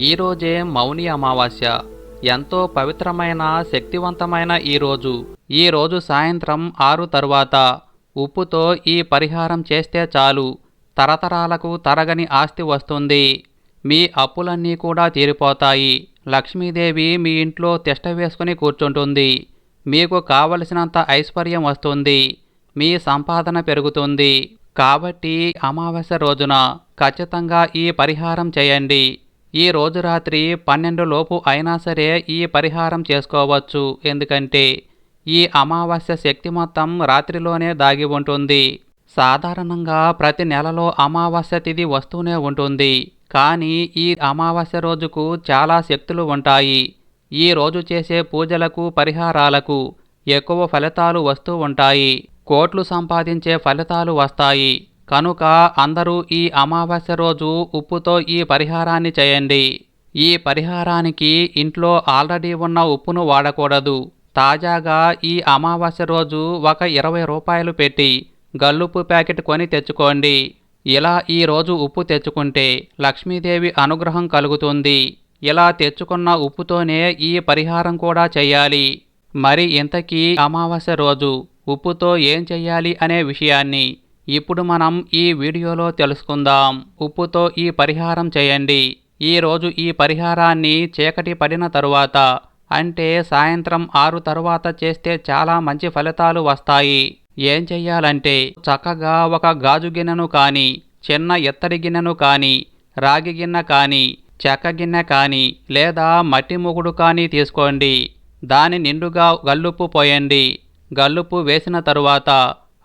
ఈరోజే మౌని అమావాస్య. ఎంతో పవిత్రమైన శక్తివంతమైన ఈ రోజు. ఈ రోజు సాయంత్రం ఆరు తరువాత ఉప్పుతో ఈ పరిహారం చేస్తే చాలు. తరతరాలకు తరగని ఆస్తి వస్తుంది. మీ అప్పులన్నీ కూడా తీరిపోతాయి. లక్ష్మీదేవి మీ ఇంట్లో తిష్ట వేసుకుని కూర్చుంటుంది. మీకు కావలసినంత ఐశ్వర్యం వస్తుంది. మీ సంపాదన పెరుగుతుంది. కాబట్టి అమావాస్య రోజున ఖచ్చితంగా ఈ పరిహారం చేయండి. ఈ రోజు రాత్రి పన్నెండు లోపు అయినా సరే ఈ పరిహారం చేసుకోవచ్చు. ఎందుకంటే ఈ అమావాస్య శక్తి మొత్తం రాత్రిలోనే దాగి ఉంటుంది. సాధారణంగా ప్రతి నెలలో అమావాస్య తిథి వస్తూనే ఉంటుంది. కానీ ఈ అమావాస్య రోజుకు చాలా శక్తులు ఉంటాయి. ఈ రోజు చేసే పూజలకు పరిహారాలకు ఎక్కువ ఫలితాలు వస్తూ ఉంటాయి. కోట్లు సంపాదించే ఫలితాలు వస్తాయి. కనుక అందరూ ఈ అమావాస్య రోజు ఉప్పుతో ఈ పరిహారాన్ని చేయండి. ఈ పరిహారానికి ఇంట్లో ఆల్రెడీ ఉన్న ఉప్పును వాడకూడదు. తాజాగా ఈ అమావాస్య రోజు ఒక ఇరవై రూపాయలు పెట్టి గల్లుప్పు ప్యాకెట్ కొని తెచ్చుకోండి. ఇలా ఈ రోజు ఉప్పు తెచ్చుకుంటే లక్ష్మీదేవి అనుగ్రహం కలుగుతుంది. ఇలా తెచ్చుకున్న ఉప్పుతోనే ఈ పరిహారం కూడా చేయాలి. మరి ఇంతకీ అమావాస్య రోజు ఉప్పుతో ఏం చెయ్యాలి అనే విషయాన్ని ఇప్పుడు మనం ఈ వీడియోలో తెలుసుకుందాం. ఉప్పుతో ఈ పరిహారం చేయండి. ఈరోజు ఈ పరిహారాన్ని చీకటి పడిన తరువాత అంటే సాయంత్రం ఆరు తరువాత చేస్తే చాలా మంచి ఫలితాలు వస్తాయి. ఏం చెయ్యాలంటే చక్కగా ఒక గాజు గిన్నెను కానీ చిన్న ఎత్తడి గిన్నెను కానీ రాగి గిన్నె కానీ చెక్క గిన్నె కానీ లేదా మట్టి మొగుడు కానీ తీసుకోండి. దాని నిండుగా గల్లుప్పు పోయండి. గల్లుప్పు వేసిన తరువాత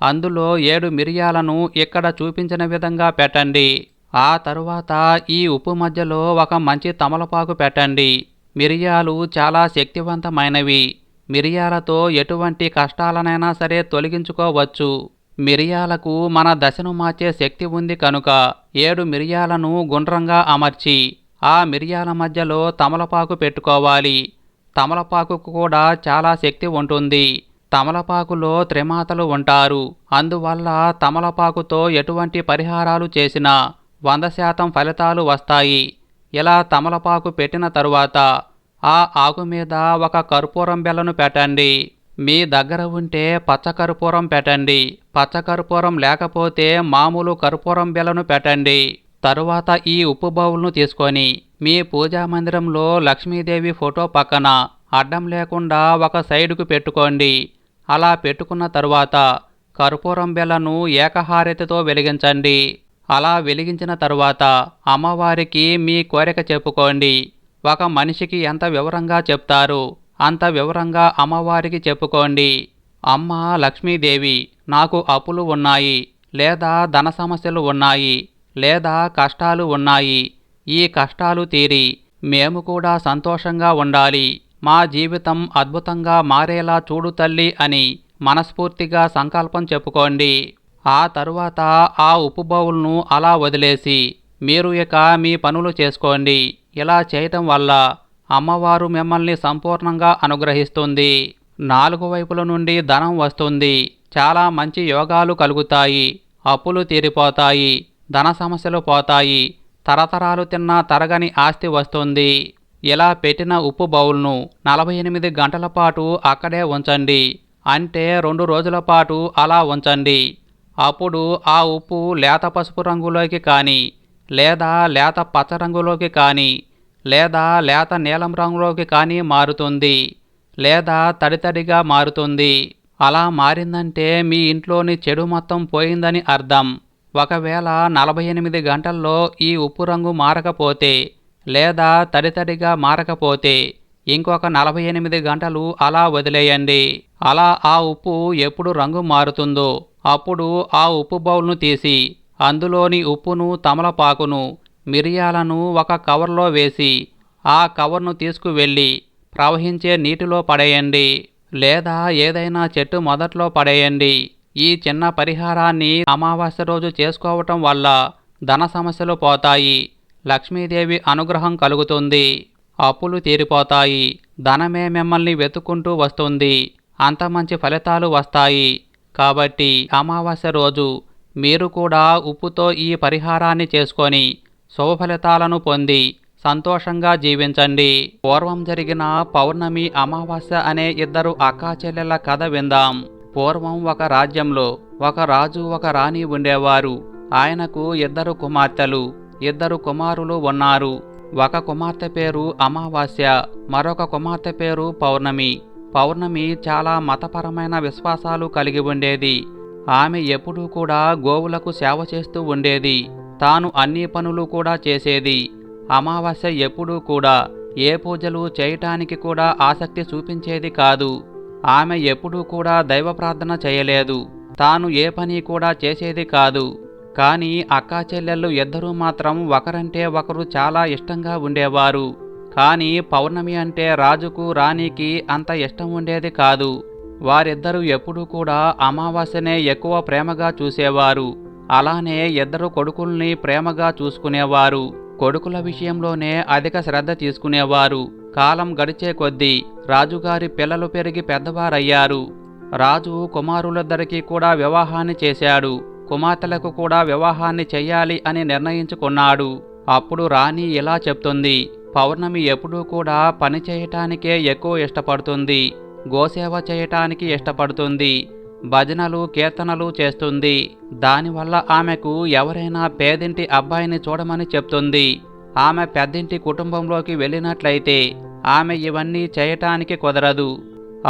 అందులో ఏడు మిరియాలను ఇక్కడ చూపించిన విధంగా పెట్టండి. ఆ తరువాత ఈ ఉప్పు మధ్యలో ఒక మంచి తమలపాకు పెట్టండి. మిరియాలు చాలా శక్తివంతమైనవి. మిరియాలతో ఎటువంటి కష్టాలనైనా సరే తొలగించుకోవచ్చు. మిరియాలకు మన దశను మార్చే శక్తి ఉంది కనుక ఏడు మిరియాలను గుండ్రంగా అమర్చి ఆ మిరియాల మధ్యలో తమలపాకు పెట్టుకోవాలి. తమలపాకుకు కూడా చాలా శక్తి ఉంటుంది. తమలపాకులో త్రిమాతలు ఉంటారు. అందువల్ల తమలపాకుతో ఎటువంటి పరిహారాలు చేసినా వంద శాతం ఫలితాలు వస్తాయి. ఇలా తమలపాకు పెట్టిన తరువాత ఆ ఆకు మీద ఒక కర్పూరం బెల్లను పెట్టండి. మీ దగ్గర ఉంటే పచ్చ కర్పూరం పెట్టండి. పచ్చ కర్పూరం లేకపోతే మామూలు కర్పూరం బెల్లను పెట్టండి. తరువాత ఈ ఉప్పు బౌల్ను తీసుకొని మీ పూజా మందిరంలో లక్ష్మీదేవి ఫోటో పక్కన అడ్డం లేకుండా ఒక సైడుకు పెట్టుకోండి. అలా పెట్టుకున్న తరువాత కర్పూరం బెల్లను ఏకహారతితో వెలిగించండి. అలా వెలిగించిన తరువాత అమ్మవారికి మీ కోరిక చెప్పుకోండి. ఒక మనిషికి ఎంత వివరంగా చెప్తారు అంత వివరంగా అమ్మవారికి చెప్పుకోండి. అమ్మ లక్ష్మీదేవి నాకు అప్పులు ఉన్నాయి లేదా ధన సమస్యలు ఉన్నాయి లేదా కష్టాలు ఉన్నాయి ఈ కష్టాలు తీరి మేము కూడా సంతోషంగా ఉండాలి. మా జీవితం అద్భుతంగా మారేలా చూడు తల్లి అని మనస్ఫూర్తిగా సంకల్పం చెప్పుకోండి. ఆ తరువాత ఆ ఉప్పు బౌల్ను అలా వదిలేసి మీరు ఇక మీ పనులు చేసుకోండి. ఇలా చేయటం వల్ల అమ్మవారు మిమ్మల్ని సంపూర్ణంగా అనుగ్రహిస్తుంది. నాలుగు వైపుల నుండి ధనం వస్తుంది. చాలా మంచి యోగాలు కలుగుతాయి. అప్పులు తీరిపోతాయి. ధన సమస్యలు పోతాయి. తరతరాలు తిన్న తరగని ఆస్తి వస్తుంది. ఇలా పెట్టిన ఉప్పు బౌల్ను నలభై ఎనిమిది గంటల పాటు అక్కడే ఉంచండి. అంటే రెండు రోజుల పాటు అలా ఉంచండి. అప్పుడు ఆ ఉప్పు లేత పసుపు రంగులోకి కానీ లేదా లేత పచ్చ రంగులోకి కానీ లేదా లేత నీలం రంగులోకి కానీ మారుతుంది లేదా తడితడిగా మారుతుంది. అలా మారిందంటే మీ ఇంట్లోని చెడు మొత్తం పోయిందని అర్థం. ఒకవేళ నలభై ఎనిమిది గంటల్లో ఈ ఉప్పు రంగు మారకపోతే లేదా తడితడిగా మారకపోతే ఇంకొక నలభై ఎనిమిది గంటలు అలా వదిలేయండి. అలా ఆ ఉప్పు ఎప్పుడు రంగు మారుతుందో అప్పుడు ఆ ఉప్పు బౌల్ను తీసి అందులోని ఉప్పును తమలపాకును మిరియాలను ఒక కవర్లో వేసి ఆ కవర్ను తీసుకువెళ్ళి ప్రవహించే నీటిలో పడేయండి. లేదా ఏదైనా చెట్టు మొదట్లో పడేయండి. ఈ చిన్న పరిహారాన్ని అమావాస్య రోజు చేసుకోవటం వల్ల ధన సమస్యలు పోతాయి. లక్ష్మీదేవి అనుగ్రహం కలుగుతుంది. అప్పులు తీరిపోతాయి. ధనమే మిమ్మల్ని వెతుక్కుంటూ వస్తుంది. అంత మంచి ఫలితాలు వస్తాయి. కాబట్టి అమావాస్య రోజు మీరు కూడా ఉప్పుతో ఈ పరిహారాన్ని చేసుకొని శుభ ఫలితాలను పొంది సంతోషంగా జీవించండి. పూర్వం జరిగిన పౌర్ణమి అమావాస్య అనే ఇద్దరు అక్కాచెల్లెల కథ విందాం. పూర్వం ఒక రాజ్యంలో ఒక రాజు ఒక రాణి ఉండేవారు. ఆయనకు ఇద్దరు కుమార్తెలు. ఇద్దరు కుమారులు ఉన్నారు. ఒక కుమార్తె పేరు అమావాస్య మరొక కుమార్తె పేరు పౌర్ణమి. పౌర్ణమి చాలా మతపరమైన విశ్వాసాలు కలిగి ఉండేది. ఆమె ఎప్పుడూ కూడా గోవులకు సేవ చేస్తూ ఉండేది. తాను అన్ని పనులు కూడా చేసేది. అమావాస్య ఎప్పుడూ కూడా ఏ పూజలు చేయటానికి కూడా ఆసక్తి చూపించేది కాదు. ఆమె ఎప్పుడూ కూడా దైవ ప్రార్థన చేయలేదు. తాను ఏ పని కూడా చేసేది కాదు. కానీ అక్కా చెల్లెళ్ళు ఇద్దరూ మాత్రం ఒకరంటే ఒకరు చాలా ఇష్టంగా ఉండేవారు. కానీ పౌర్ణమి అంటే రాజుకు రాణికి అంత ఇష్టం ఉండేది కాదు. వారిద్దరూ ఎప్పుడూ కూడా అమావాస్యనే ఎక్కువ ప్రేమగా చూసేవారు. అలానే ఇద్దరు కొడుకుల్ని ప్రేమగా చూసుకునేవారు. కొడుకుల విషయంలోనే అధిక శ్రద్ధ తీసుకునేవారు. కాలం గడిచే కొద్దీ రాజుగారి పిల్లలు పెరిగి పెద్దవారయ్యారు. రాజు కుమారులిద్దరికీ కూడా వివాహాన్ని చేశాడు. కుమార్తెలకు కూడా వివాహాన్ని చెయ్యాలి అని నిర్ణయించుకున్నాడు. అప్పుడు రాణి ఇలా చెప్తుంది పౌర్ణమి ఎప్పుడూ కూడా పని చేయటానికే ఎక్కువ ఇష్టపడుతుంది గోసేవ చేయటానికి ఇష్టపడుతుంది భజనలు కీర్తనలు చేస్తుంది. దానివల్ల ఆమెకు ఎవరైనా పేదింటి అబ్బాయిని చూడమని చెప్తుంది. ఆమె పెద్దింటి కుటుంబంలోకి వెళ్ళినట్లయితే ఆమె ఇవన్నీ చేయటానికి కుదరదు.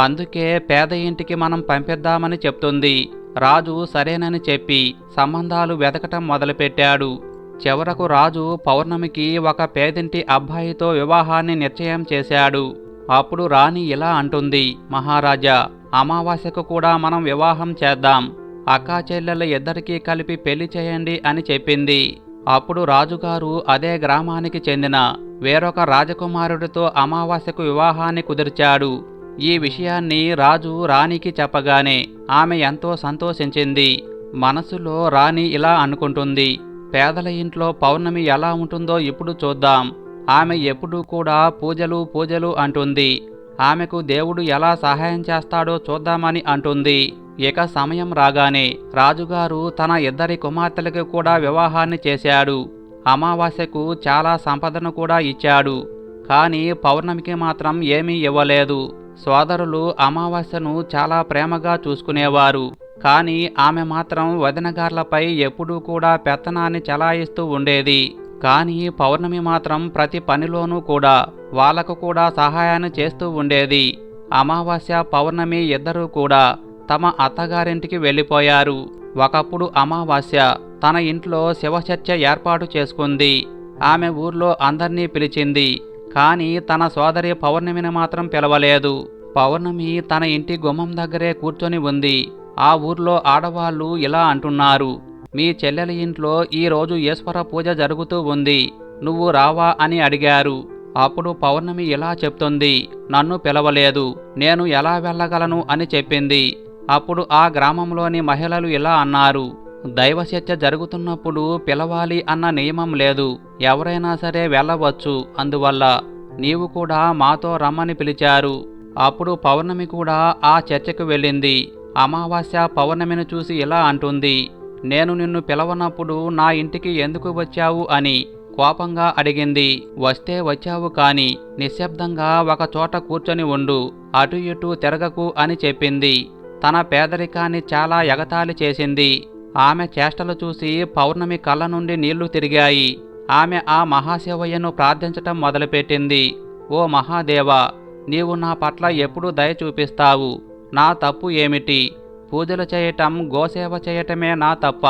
అందుకే పేద ఇంటికి మనం పంపిద్దామని చెప్తుంది. రాజు సరేనని చెప్పి సంబంధాలు వెతకటం మొదలుపెట్టాడు. చివరకు రాజు పౌర్ణమికి ఒక పేదింటి అబ్బాయితో వివాహాన్ని నిశ్చయం చేశాడు. అప్పుడు రాణి ఇలా అంటుంది మహారాజా అమావాస్యకు కూడా మనం వివాహం చేద్దాం. అక్కా చెల్లెల ఇద్దరికీ కలిపి పెళ్ళి చేయండి అని చెప్పింది. అప్పుడు రాజుగారు అదే గ్రామానికి చెందిన వేరొక రాజకుమారుడితో అమావాస్యకు వివాహాన్ని కుదిర్చాడు. ఈ విషయాన్ని రాజు రాణికి చెప్పగానే ఆమె ఎంతో సంతోషించింది. మనసులో రాణి ఇలా అనుకుంటుంది పేదల ఇంట్లో పౌర్ణమి ఎలా ఉంటుందో ఇప్పుడు చూద్దాం. ఆమె ఎప్పుడూ కూడా పూజలు పూజలు అంటుంది. ఆమెకు దేవుడు ఎలా సహాయం చేస్తాడో చూద్దామని అంటుంది. ఇక సమయం రాగానే రాజుగారు తన ఇద్దరి కుమార్తెలకు కూడా వివాహాన్ని చేశాడు. అమావాస్యకు చాలా సంపదను కూడా ఇచ్చాడు. కానీ పౌర్ణమికి మాత్రం ఏమీ ఇవ్వలేదు. సోదరులు అమావాస్యను చాలా ప్రేమగా చూసుకునేవారు. కానీ ఆమె మాత్రం వదినగార్లపై ఎప్పుడూ కూడా పెత్తనాన్ని చలాయిస్తూ ఉండేది. కానీ పౌర్ణమి మాత్రం ప్రతి పనిలోనూ కూడా వాళ్ళకు కూడా సహాయాన్ని చేస్తూ ఉండేది. అమావాస్య పౌర్ణమి ఇద్దరూ కూడా తమ అత్తగారింటికి వెళ్ళిపోయారు. ఒకప్పుడు అమావాస్య తన ఇంట్లో శివచర్చ ఏర్పాటు చేసుకుంది. ఆమె ఊర్లో అందర్నీ పిలిచింది. కానీ తన సోదరి పౌర్ణమిని మాత్రం పిలవలేదు. పౌర్ణమి తన ఇంటి గుమ్మం దగ్గరే కూర్చొని ఉంది. ఆ ఊర్లో ఆడవాళ్ళు ఇలా అంటున్నారు. మీ చెల్లెల ఇంట్లో ఈరోజు ఈశ్వర పూజ జరుగుతూ ఉంది. నువ్వు రావా అని అడిగారు. అప్పుడు పౌర్ణమి ఇలా చెప్తుంది. నన్ను పిలవలేదు. నేను ఎలా వెళ్ళగలను అని చెప్పింది. అప్పుడు ఆ గ్రామంలోని మహిళలు ఇలా అన్నారు. దైవశిక్ష జరుగుతున్నప్పుడు పిలవాలి అన్న నియమం లేదు. ఎవరైనా సరే వెళ్ళవచ్చు. అందువల్ల నీవు కూడా మాతో రమ్మని పిలిచారు. అప్పుడు పౌర్ణమి కూడా ఆ చర్చకు వెళ్ళింది. అమావాస్య పౌర్ణమిని చూసి ఇలా అంటుంది. నేను నిన్ను పిలవనప్పుడు నా ఇంటికి ఎందుకు వచ్చావు అని కోపంగా అడిగింది. వస్తే వచ్చావు కాని నిశ్శబ్దంగా ఒక చోట కూర్చొని ఉండు. అటు ఇటు తిరగకు అని చెప్పింది. తన పేదరికాన్ని చాలా ఎగతాళి చేసింది. ఆమె చేష్టలు చూసి పౌర్ణమి కళ్ళ నుండి నీళ్ళు తిరిగాయి. ఆమె ఆ మహాశివయ్యను ప్రార్థించటం మొదలుపెట్టింది. ఓ మహాదేవా నీవు నా పట్ల ఎప్పుడు దయ చూపిస్తావు. నా తప్పు ఏమిటి? పూజలు చేయటం గోసేవ చేయటమే నా తప్ప.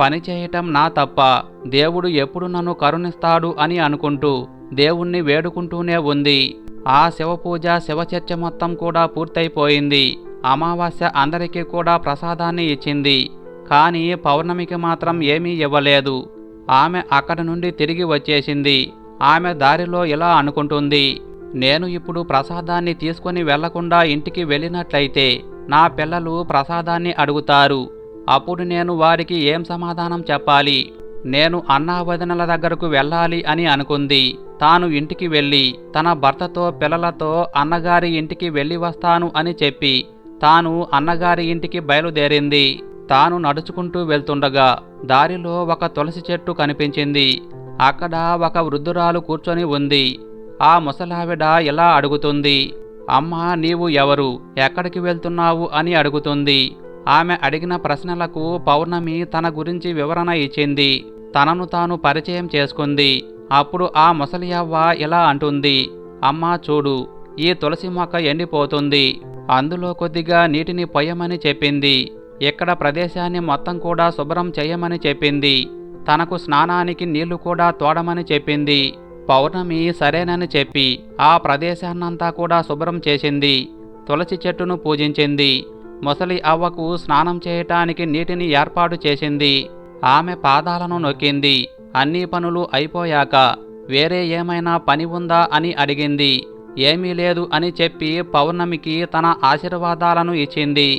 పని చేయటం నా తప్ప. దేవుడు ఎప్పుడు నన్ను కరుణిస్తాడు అని అనుకుంటూ దేవుణ్ణి వేడుకుంటూనే ఉంది. ఆ శివపూజ శివచర్చ మొత్తం కూడా పూర్తయిపోయింది. అమావాస్య అందరికీ కూడా ప్రసాదాన్ని ఇచ్చింది. కానీ పౌర్ణమికి మాత్రం ఏమీ ఇవ్వలేదు. ఆమె అక్కడి నుండి తిరిగి వచ్చేసింది. ఆమె దారిలో ఇలా అనుకుంటుంది. నేను ఇప్పుడు ప్రసాదాన్ని తీసుకొని వెళ్ళకుండా ఇంటికి వెళ్ళినట్లయితే నా పిల్లలు ప్రసాదాన్ని అడుగుతారు. అప్పుడు నేను వారికి ఏం సమాధానం చెప్పాలి? నేను అన్నా వదినల దగ్గరకు వెళ్ళాలి అని అనుకుంది. తాను ఇంటికి వెళ్ళి తన భర్తతో పిల్లలతో అన్నగారి ఇంటికి వెళ్ళి వస్తాను అని చెప్పి తాను అన్నగారి ఇంటికి బయలుదేరింది. తాను నడుచుకుంటూ వెళ్తుండగా దారిలో ఒక తులసి చెట్టు కనిపించింది. అక్కడ ఒక వృద్ధురాలు కూర్చొని ఉంది. ఆ ముసలావిడ ఇలా అడుగుతుంది అమ్మా నీవు ఎవరు? ఎక్కడికి వెళ్తున్నావు? అని అడుగుతుంది. ఆమె అడిగిన ప్రశ్నలకు పౌర్ణమి తన గురించి వివరణ ఇచ్చింది. తనను తాను పరిచయం చేసుకుంది. అప్పుడు ఆ ముసలి అవ్వ ఇలా అంటుంది అమ్మా చూడు ఈ తులసి మొక్క ఎండిపోతుంది. అందులో కొద్దిగా నీటిని పొయ్యమని చెప్పింది. ఇక్కడ ప్రదేశాన్ని మొత్తం కూడా శుభ్రం చేయమని చెప్పింది. తనకు స్నానానికి నీళ్ళు కూడా తోడమని చెప్పింది. పౌర్ణమి సరేనని చెప్పి ఆ ప్రదేశాన్నంతా కూడా శుభ్రం చేసింది. తులసి చెట్టును పూజించింది. ముసలి అవ్వకు స్నానం చేయటానికి నీటిని ఏర్పాటు చేసింది. ఆమె పాదాలను నొక్కింది. అన్ని పనులు అయిపోయాక వేరే ఏమైనా పని ఉందా అని అడిగింది. ఏమీ లేదు అని చెప్పి పౌర్ణమికి తన ఆశీర్వాదాలను ఇచ్చింది.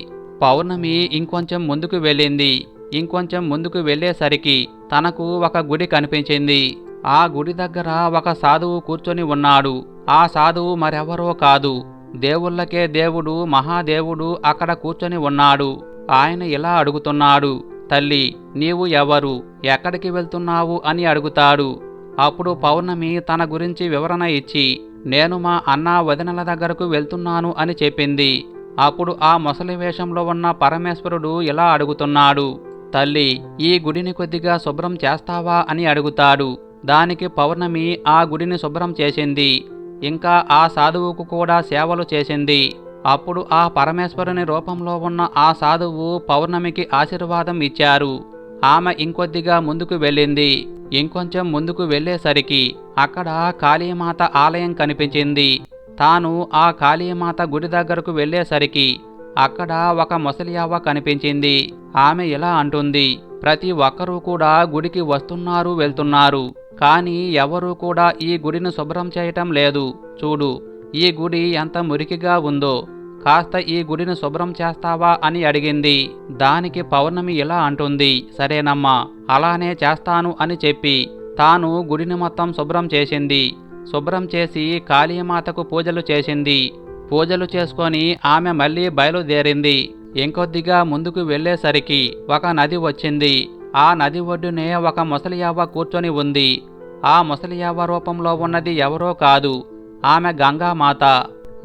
పౌర్ణమి ఇంకొంచెం ముందుకు వెళ్ళింది. ఇంకొంచెం ముందుకు వెళ్ళేసరికి తనకు ఒక గుడి కనిపించింది. ఆ గుడి దగ్గర ఒక సాధువు కూర్చొని ఉన్నాడు. ఆ సాధువు మరెవరో కాదు. దేవుళ్ళకే దేవుడు మహాదేవుడు అక్కడ కూర్చొని ఉన్నాడు. ఆయన ఇలా అడుగుతున్నాడు తల్లి నీవు ఎవరు? ఎక్కడికి వెళ్తున్నావు? అని అడుగుతాడు. అప్పుడు పౌర్ణమి తన గురించి వివరణ ఇచ్చి నేను మా అన్న వదినల దగ్గరకు వెళ్తున్నాను అని చెప్పింది. అప్పుడు ఆ ముసలి వేషంలో ఉన్న పరమేశ్వరుడు ఇలా అడుగుతున్నాడు తల్లి ఈ గుడిని కొద్దిగా శుభ్రం చేస్తావా? అని అడుగుతాడు. దానికి పౌర్ణమి ఆ గుడిని శుభ్రం చేసింది. ఇంకా ఆ సాధువుకు కూడా సేవలు చేసింది. అప్పుడు ఆ పరమేశ్వరుని రూపంలో ఉన్న ఆ సాధువు పౌర్ణమికి ఆశీర్వాదం ఇచ్చారు. ఆమె ఇంకొద్దిగా ముందుకు వెళ్ళింది. ఇంకొంచెం ముందుకు వెళ్ళేసరికి అక్కడ కాళీమాత ఆలయం కనిపించింది. తాను ఆ కాళీమాత గుడి దగ్గరకు వెళ్ళేసరికి అక్కడ ఒక ముసలి కనిపించింది. ఆమె ఇలా అంటుంది ప్రతి ఒక్కరూ కూడా గుడికి వస్తున్నారు వెళ్తున్నారు. కానీ ఎవరూ కూడా ఈ గుడిని శుభ్రం చేయటం లేదు. చూడు ఈ గుడి ఎంత మురికిగా ఉందో. కాస్త ఈ గుడిని శుభ్రం చేస్తావా అని అడిగింది. దానికి పౌర్ణమి ఇలా అంటుంది సరేనమ్మా అలానే చేస్తాను అని చెప్పి తాను గుడిని మొత్తం శుభ్రం చేసింది. శుభ్రం చేసి కాళీమాతకు పూజలు చేసింది. పూజలు చేసుకొని ఆమె మళ్ళీ బయలుదేరింది. ఇంకొద్దిగా ముందుకు వెళ్ళేసరికి ఒక నది వచ్చింది. ఆ నది ఒడ్డునే ఒక ముసలియావ కూర్చొని ఉంది. ఆ ముసలియావ రూపంలో ఉన్నది ఎవరో కాదు. ఆమె గంగామాత.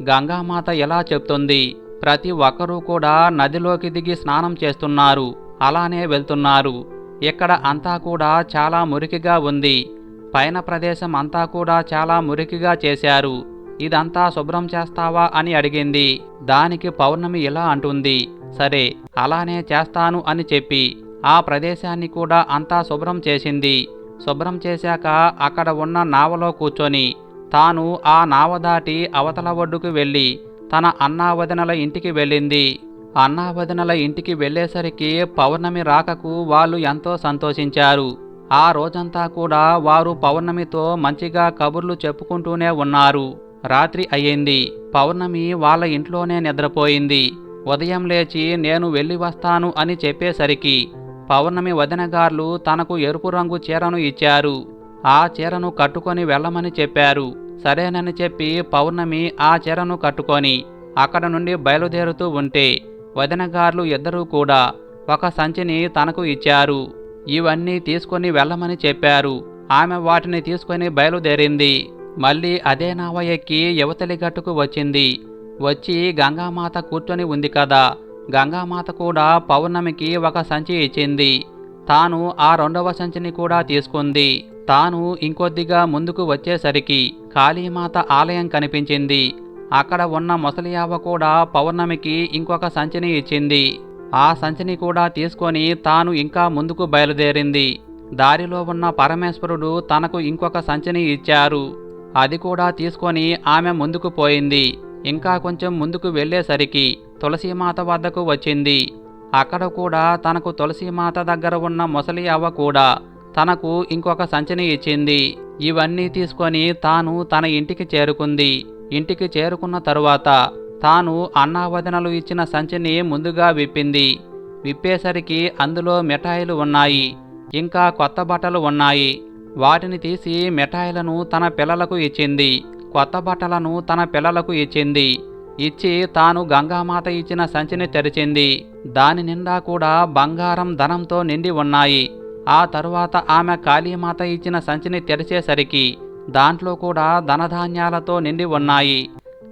గంగామాత ఎలా చెప్తుంది. ప్రతి ఒక్కరూ కూడా నదిలోకి దిగి స్నానం చేస్తున్నారు. అలానే వెళ్తున్నారు. ఇక్కడ అంతా కూడా చాలా మురికిగా ఉంది. పైన ప్రదేశం అంతా కూడా చాలా మురికిగా చేశారు. ఇదంతా శుభ్రం చేస్తావా అని అడిగింది. దానికి పౌర్ణమి ఇలా అంటుంది. సరే అలానే చేస్తాను అని చెప్పి ఆ ప్రదేశాన్ని కూడా అంతా శుభ్రం చేసింది. శుభ్రం చేశాక అక్కడ ఉన్న నావలో కూర్చొని తాను ఆ నావ దాటి అవతల ఒడ్డుకు వెళ్ళి తన అన్నావదనల ఇంటికి వెళ్ళింది. అన్నావదనల ఇంటికి వెళ్ళేసరికి పౌర్ణమి రాకకు వాళ్ళు ఎంతో సంతోషించారు. ఆ రోజంతా కూడా వారు పౌర్ణమితో మంచిగా కబుర్లు చెప్పుకుంటూనే ఉన్నారు. రాత్రి అయ్యింది. పౌర్ణమి వాళ్ళ ఇంట్లోనే నిద్రపోయింది. ఉదయం లేచి నేను వెళ్ళి వస్తాను అని చెప్పేసరికి పౌర్ణమి వదినగార్లు తనకు ఎరుపు రంగు చీరను ఇచ్చారు. ఆ చీరను కట్టుకొని వెళ్ళమని చెప్పారు. సరేనని చెప్పి పౌర్ణమి ఆ చీరను కట్టుకొని అక్కడ నుండి బయలుదేరుతూ ఉంటే వదినగార్లు ఇద్దరూ కూడా ఒక సంచిని తనకు ఇచ్చారు. ఇవన్నీ తీసుకొని వెళ్ళమని చెప్పారు. ఆమె వాటిని తీసుకొని బయలుదేరింది. మళ్ళీ అదే నావ ఎక్కి యువతలి గట్టుకు వచ్చింది. వచ్చి గంగామాత కూర్చొని ఉంది కదా. గంగామాత కూడా పౌర్ణమికి ఒక సంచి ఇచ్చింది. తాను ఆ రెండవ సంచిని కూడా తీసుకుంది. తాను ఇంకొద్దిగా ముందుకు వచ్చేసరికి కాళీమాత ఆలయం కనిపించింది. అక్కడ ఉన్న ముసలియావ కూడా పౌర్ణమికి ఇంకొక సంచిని ఇచ్చింది. ఆ సంచిని కూడా తీసుకొని తాను ఇంకా ముందుకు బయలుదేరింది. దారిలో ఉన్న పరమేశ్వరుడు తనకు ఇంకొక సంచిని ఇచ్చారు. అది కూడా తీసుకొని ఆమె ముందుకు పోయింది. ఇంకా కొంచెం ముందుకు వెళ్ళేసరికి తులసీమాత వద్దకు వచ్చింది. అక్కడ కూడా తనకు తులసీమాత దగ్గర ఉన్న ముసలి అవ్వ కూడా తనకు ఇంకొక సంచిని ఇచ్చింది. ఇవన్నీ తీసుకొని తాను తన ఇంటికి చేరుకుంది. ఇంటికి చేరుకున్న తరువాత తాను అన్నావదనలు ఇచ్చిన సంచిని ముందుగా విప్పింది. విప్పేసరికి అందులో మిఠాయిలు ఉన్నాయి. ఇంకా కొత్త బట్టలు ఉన్నాయి. వాటిని తీసి మిఠాయిలను తన పిల్లలకు ఇచ్చింది. కొత్త బట్టలను తన పిల్లలకు ఇచ్చింది. ఇచ్చి తాను గంగామాత ఇచ్చిన సంచిని తెరిచింది. దాని నిండా కూడా బంగారం ధనంతో నిండి ఉన్నాయి. ఆ తరువాత ఆమె కాళీమాత ఇచ్చిన సంచిని తెరిచేసరికి దాంట్లో కూడా ధనధాన్యాలతో నిండి ఉన్నాయి.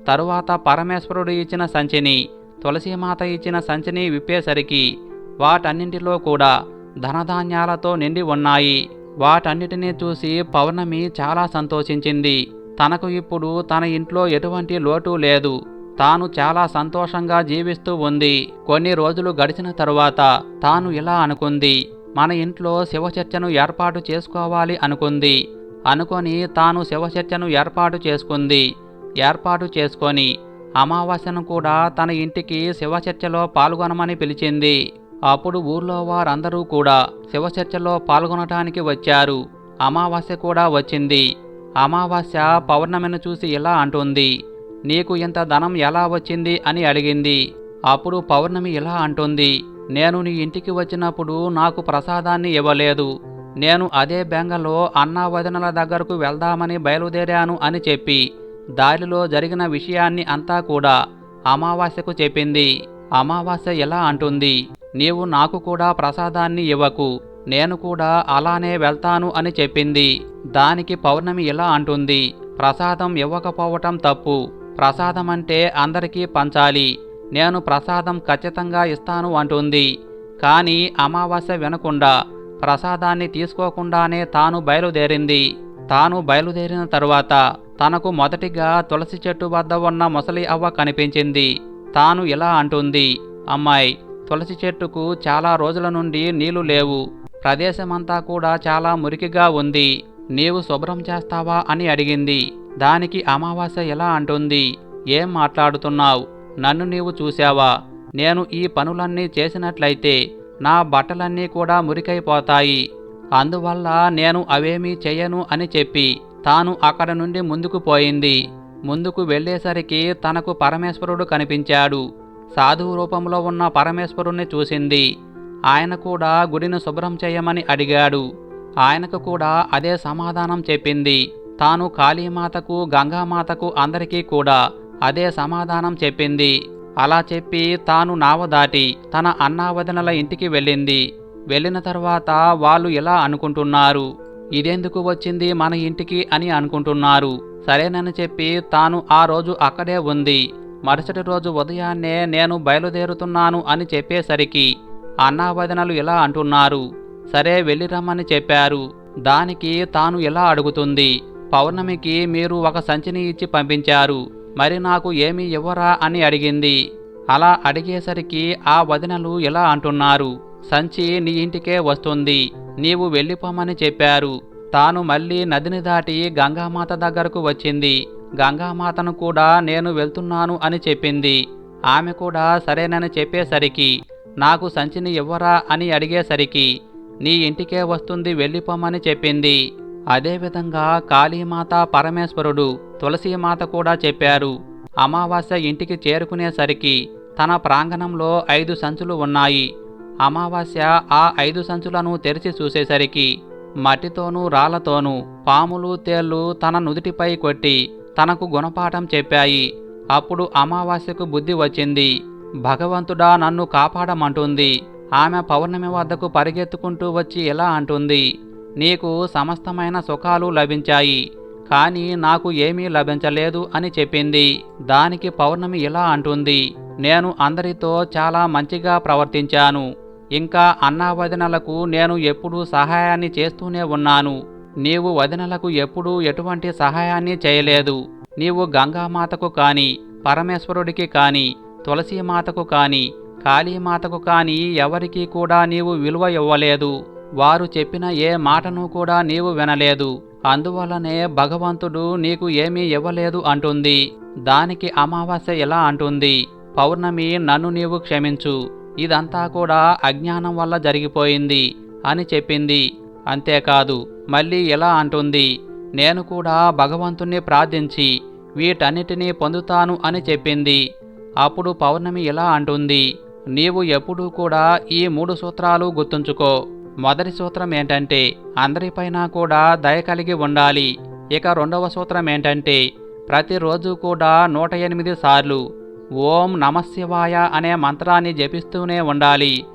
తరువాత పరమేశ్వరుడు ఇచ్చిన సంచిని తులసీమాత ఇచ్చిన సంచిని విప్పేసరికి వాటన్నింటిలో కూడా ధనధాన్యాలతో నిండి ఉన్నాయి. వాటన్నిటినీ చూసి పౌర్ణమి చాలా సంతోషించింది. తనకు ఇప్పుడు తన ఇంట్లో ఎటువంటి లోటు లేదు. తాను చాలా సంతోషంగా జీవిస్తూ ఉంది. కొన్ని రోజులు గడిచిన తరువాత తాను ఇలా అనుకుంది. మన ఇంట్లో శివచర్చను ఏర్పాటు చేసుకోవాలి అనుకుంది. అనుకొని తాను శివచర్చను ఏర్పాటు చేసుకుంది. ఏర్పాటు చేసుకొని అమావాస్యను కూడా తన ఇంటికి శివచర్చలో పాల్గొనమని పిలిచింది. అప్పుడు ఊర్లో వారందరూ కూడా శివచర్చలో పాల్గొనటానికి వచ్చారు. అమావాస్య కూడా వచ్చింది. అమావాస్య పౌర్ణమిని చూసి ఇలా అంటుంది. నీకు ఇంత ధనం ఎలా వచ్చింది అని అడిగింది. అప్పుడు పౌర్ణమి ఇలా అంటుంది. నేను నీ ఇంటికి వచ్చినప్పుడు నాకు ప్రసాదాన్ని ఇవ్వలేదు. నేను అదే బెంగలో అన్నా వదినల దగ్గరకు వెళ్దామని బయలుదేరాను అని చెప్పి దారిలో జరిగిన విషయాన్ని అంతా కూడా అమావాస్యకు చెప్పింది. అమావాస్య ఎలా అంటుంది? నీవు నాకు కూడా ప్రసాదాన్ని ఇవ్వకు. నేను కూడా అలానే వెళ్తాను అని చెప్పింది. దానికి పౌర్ణమి ఇలా అంటుంది? ప్రసాదం ఇవ్వకపోవటం తప్పు. ప్రసాదం అంటే అందరికీ పంచాలి. నేను ప్రసాదం ఖచ్చితంగా ఇస్తాను అంటుంది. కానీ అమావాస్య వినకుండా ప్రసాదాన్ని తీసుకోకుండానే తాను బయలుదేరింది. తాను బయలుదేరిన తరువాత తనకు మొదటిగా తులసి చెట్టు వద్ద ఉన్న ముసలి అవ్వ కనిపించింది. తాను ఇలా అంటుంది అమ్మాయి తులసి చెట్టుకు చాలా రోజుల నుండి నీళ్ళు లేవు. ప్రదేశమంతా కూడా చాలా మురికిగా ఉంది. నీవు శుభ్రం చేస్తావా? అని అడిగింది. దానికి అమావాస్య ఎలా అంటుంది ఏం మాట్లాడుతున్నావు? నన్ను నీవు చూశావా? నేను ఈ పనులన్నీ చేసినట్లయితే నా బట్టలన్నీ కూడా మురికైపోతాయి. అందువల్ల నేను అవేమీ చెయ్యను అని చెప్పి తాను అక్కడ నుండి ముందుకు పోయింది. ముందుకు వెళ్ళేసరికి తనకు పరమేశ్వరుడు కనిపించాడు. సాధువు రూపంలో ఉన్న పరమేశ్వరుణ్ణి చూసింది. ఆయన కూడా గుడిని శుభ్రం చేయమని అడిగాడు. ఆయనకు కూడా అదే సమాధానం చెప్పింది. తాను కాళీమాతకు గంగామాతకు అందరికీ కూడా అదే సమాధానం చెప్పింది. అలా చెప్పి తాను నావ దాటి తన అన్నావదనల ఇంటికి వెళ్ళింది. వెళ్ళిన తర్వాత వాళ్ళు ఇలా అనుకుంటున్నారు. ఇదెందుకు వచ్చింది మన ఇంటికి అని అనుకుంటున్నారు. సరేనని చెప్పి తాను ఆ రోజు అక్కడే ఉంది. మరుసటి రోజు ఉదయాన్నే నేను బయలుదేరుతున్నాను అని చెప్పేసరికి అన్నావదనలు ఇలా అంటున్నారు. సరే వెళ్ళిరమ్మని చెప్పారు. దానికి తాను ఇలా అడుగుతుంది. పౌర్ణమికి మీరు ఒక సంచిని ఇచ్చి పంపించారు. మరి నాకు ఏమీ ఇవ్వరా అని అడిగింది. అలా అడిగేసరికి ఆ వదినలు ఇలా అంటున్నారు. సంచి నీ ఇంటికే వస్తుంది. నీవు వెళ్ళిపోమని చెప్పారు. తాను మళ్ళీ నదిని దాటి గంగామాత దగ్గరకు వచ్చింది. గంగామాతను కూడా నేను వెళ్తున్నాను అని చెప్పింది. ఆమె కూడా సరేనని చెప్పేసరికి నాకు సంచిని ఇవ్వరా అని అడిగేసరికి నీ ఇంటికే వస్తుంది వెళ్ళిపోమని చెప్పింది. అదేవిధంగా కాళీమాత పరమేశ్వరుడు తులసీమాత కూడా చెప్పారు. అమావాస్య ఇంటికి చేరుకునేసరికి తన ప్రాంగణంలో ఐదు సంచులు ఉన్నాయి. అమావాస్య ఆ ఐదు సంచులను తెరిచి చూసేసరికి మట్టితోనూ రాళ్ళతోనూ పాములు తేళ్ళు తన నుదుటిపై కొట్టి తనకు గుణపాఠం చెప్పాయి. అప్పుడు అమావాస్యకు బుద్ధి వచ్చింది. భగవంతుడా నన్ను కాపాడమంటుంది. ఆమె పౌర్ణమి వద్దకు పరిగెత్తుకుంటూ వచ్చి ఇలా అంటుంది? నీకు సమస్తమైన సుఖాలు లభించాయి. కానీ నాకు ఏమీ లభించలేదు అని చెప్పింది. దానికి పౌర్ణమి ఇలా అంటుంది. నేను అందరితో చాలా మంచిగా ప్రవర్తించాను. ఇంకా అన్నా వదినలకు నేను ఎప్పుడూ సహాయాన్ని చేస్తూనే ఉన్నాను. నీవు వదినలకు ఎప్పుడూ ఎటువంటి సహాయాన్ని చేయలేదు. నీవు గంగామాతకు కాని పరమేశ్వరుడికి కాని తులసీమాతకు కాని కాళీమాతకు కాని ఎవరికీ కూడా నీవు విలువ ఇవ్వలేదు. వారు చెప్పిన ఏ మాటను కూడా నీవు వినలేదు. అందువలనే భగవంతుడు నీకు ఏమీ ఇవ్వలేదు అంటుంది. దానికి అమావాస్య ఇలా అంటుంది. పౌర్ణమి నన్ను నీవు క్షమించు. ఇదంతా కూడా అజ్ఞానం వల్ల జరిగిపోయింది అని చెప్పింది. అంతేకాదు మళ్ళీ ఇలా అంటుంది? నేను కూడా భగవంతుణ్ణి ప్రార్థించి వీటన్నిటినీ పొందుతాను అని చెప్పింది. అప్పుడు పౌర్ణమి ఇలా అంటుంది? నీవు ఎప్పుడూ కూడా ఈ మూడు సూత్రాలు గుర్తుంచుకో. మొదటి సూత్రం ఏంటంటే అందరిపైన కూడా దయ కలిగి ఉండాలి. ఇక రెండవ సూత్రం ఏంటంటే ప్రతిరోజు కూడా నూట ఎనిమిది సార్లు ఓం నమశివాయ అనే మంత్రాన్ని జపిస్తూనే ఉండాలి.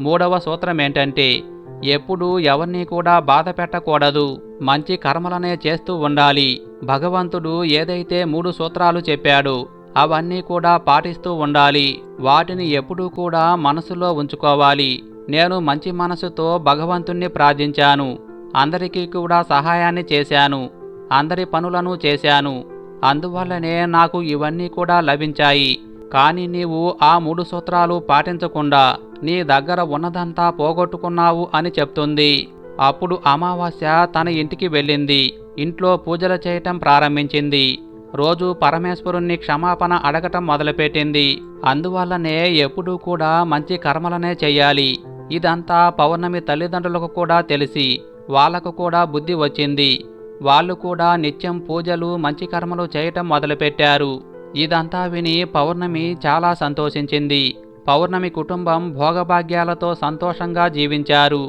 మూడవ సూత్రం ఏంటంటే ఎప్పుడూ ఎవరిని కూడా బాధ పెట్టకూడదు. మంచి కర్మలనే చేస్తూ ఉండాలి. భగవంతుడు ఏదైతే మూడు సూత్రాలు చెప్పాడు అవన్నీ కూడా పాటిస్తూ ఉండాలి. వాటిని ఎప్పుడూ కూడా మనసులో ఉంచుకోవాలి. నేను మంచి మనసుతో భగవంతుణ్ణి ప్రార్థించాను. అందరికీ కూడా సహాయాన్ని చేశాను. అందరి పనులను చేశాను. అందువల్లనే నాకు ఇవన్నీ కూడా లభించాయి. కానీ నీవు ఆ మూడు సూత్రాలు పాటించకుండా నీ దగ్గర ఉన్నదంతా పోగొట్టుకున్నావు అని చెప్తుంది. అప్పుడు అమావాస్య తన ఇంటికి వెళ్ళింది. ఇంట్లో పూజలు చేయటం ప్రారంభించింది. రోజు పరమేశ్వరుణ్ణి క్షమాపణ అడగటం మొదలుపెట్టింది. అందువల్లనే ఎప్పుడూ కూడా మంచి కర్మలనే చెయ్యాలి ఇదంతా పౌర్ణమి తల్లిదండ్రులకు కూడా తెలిసి వాళ్ళకు కూడా బుద్ధి వచ్చింది. వాళ్ళు కూడా నిత్యం పూజలు మంచి కర్మలు చేయటం మొదలుపెట్టారు. ఇదంతా విని పౌర్ణమి చాలా సంతోషించింది. పౌర్ణమి కుటుంబం భోగభాగ్యాలతో సంతోషంగా జీవించారు.